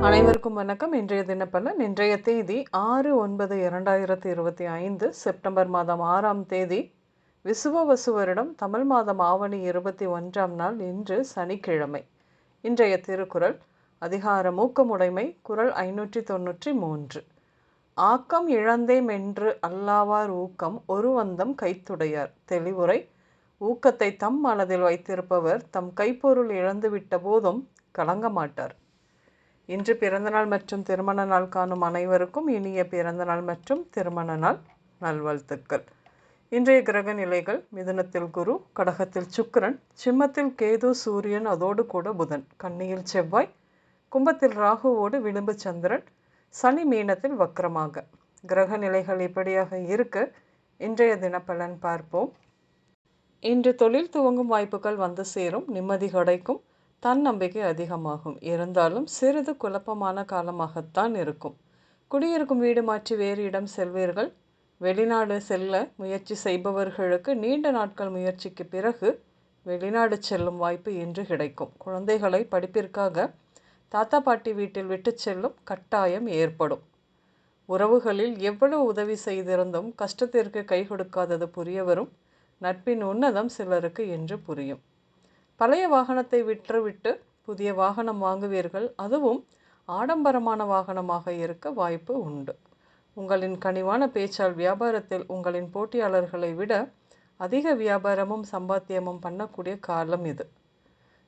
அனைவருக்கும் வணக்கம். இன்றைய தினப்பலன் இன்றைய தேதி ஆறு ஒன்பது இரண்டாயிரத்தி இருபத்தி ஐந்து செப்டம்பர் மாதம் ஆறாம் தேதி விசுவவசு வருடம் தமிழ் மாதம் ஆவணி இருபத்தி ஒன்றாம் நாள் இன்று சனிக்கிழமை. இன்றைய திருக்குறள் அதிகார மூக்கமுடைமை குறள் ஐநூற்றி தொன்னூற்றி மூன்று. ஆக்கம் இழந்தேம் என்று அல்லாவார் ஊக்கம் ஒருவந்தம் கைத்துடையார். தெளிவுரை ஊக்கத்தை தம் மனதில் வைத்திருப்பவர் தம் கைப்பொருள் இழந்துவிட்ட போதும் கலங்க மாட்டார் இன்று பிறந்தநாள் மற்றும் திருமண நாள் காணும் அனைவருக்கும் இனிய பிறந்தநாள் மற்றும் திருமண நாள் நல்வாழ்த்துக்கள். இன்றைய கிரக நிலைகள் மிதுனத்தில் குரு கடகத்தில் சுக்கரன் சிம்மத்தில் கேது சூரியன் அதோடு கூட புதன். கன்னியில் செவ்வாய் கும்பத்தில் ராகுவோடு விளிம்பு சந்திரன் சனி மீனத்தில் வக்கரமாக கிரக நிலைகள் இப்படியாக இருக்க. இன்றைய தினப்பலன் பார்ப்போம். இன்று தொழில் துவங்கும் வாய்ப்புகள் வந்து சேரும் நிம்மதி கிடைக்கும். தன்னம்பிக்கை அதிகமாகும். இருந்தாலும் சிறிது குழப்பமான காலமாகத்தான் இருக்கும். குடியிருக்கும் வீடு மாற்றி வேறு இடம் செல்வீர்கள். வெளிநாடு செல்ல முயற்சி செய்பவர்களுக்கு நீண்ட நாட்கள் முயற்சிக்கு பிறகு வெளிநாடு செல்லும் வாய்ப்பு இன்று கிடைக்கும். குழந்தைகளை படிப்பிற்காக தாத்தா பாட்டி வீட்டில் விட்டு செல்லும் கட்டாயம் ஏற்படும். உறவுகளில் எவ்வளவு உதவி செய்திருந்தும் கஷ்டத்திற்கு கை கொடுக்காதது புரிய வரும் நட்பின் உன்னதம் சிலருக்கு என்று புரியும். பழைய வாகனத்தை விற்றுவிட்டு புதிய வாகனம் வாங்குவீர்கள். அதுவும் ஆடம்பரமான வாகனமாக இருக்க வாய்ப்பு உண்டு. உங்களின் கனிவான பேச்சால் வியாபாரத்தில் உங்களின் போட்டியாளர்களை விட அதிக வியாபாரமும் சம்பாத்தியமும் பண்ணக்கூடிய காலம் இது.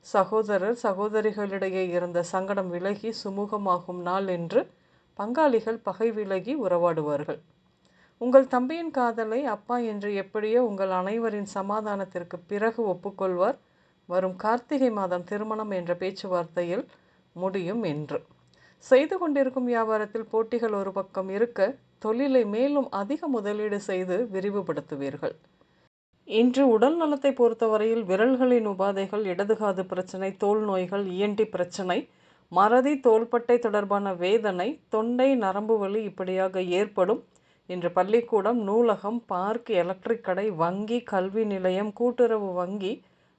சகோதரர் சகோதரிகளிடையே இருந்த சங்கடம் விலகி சுமூகமாகும் நாள் என்று பங்காளிகள் பகை விலகி உறவாடுவார்கள். உங்கள் தம்பியின் காதலை அப்பா என்று எப்படியோ உங்கள் அனைவரின் சமாதானத்திற்கு பிறகு ஒப்புக்கொள்வார். வரும் கார்த்திகை மாதம் திருமணம் என்ற பேச்சுவார்த்தையில் முடியும் என்று. செய்து கொண்டிருக்கும் வியாபாரத்தில் போட்டிகள் ஒரு பக்கம் இருக்க தொழிலை மேலும் அதிக முதலீடு செய்து விரிவுபடுத்துவீர்கள். இன்று உடல் நலத்தை பொறுத்தவரையில் விரல்களின் உபாதைகள் இடதுகாது பிரச்சனை தோல் நோய்கள் இஎன்டி பிரச்சனை மறதி தோள்பட்டை தொடர்பான வேதனை தொண்டை நரம்பு வலி இப்படியாக ஏற்படும். இன்று பள்ளிக்கூடம் நூலகம் பார்க் எலக்ட்ரிக் கடை வங்கி கல்வி நிலையம் கூட்டுறவு வங்கி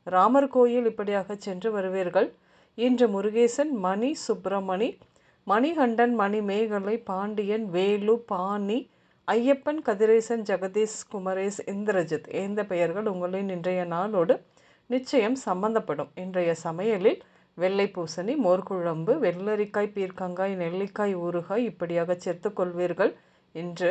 ராமர் கோயில் இப்படியாக சென்று வருவீர்கள். இன்று முருகேசன் மணி சுப்பிரமணி மணிகண்டன் மணிமேகலை பாண்டியன் வேலு பாணி ஐயப்பன் கதிரேசன் ஜெகதீஷ் குமரேஷ் இந்திரஜித் இந்த பெயர்கள் உங்களின் இன்றைய நாளோடு நிச்சயம் சம்பந்தப்படும். இன்றைய சமையலில் வெள்ளை பூசணி மோர்குழம்பு வெள்ளரிக்காய் பீர்க்கங்காய் நெல்லிக்காய் ஊறுகாய் இப்படியாக சேர்த்துக்கொள்வீர்கள் என்று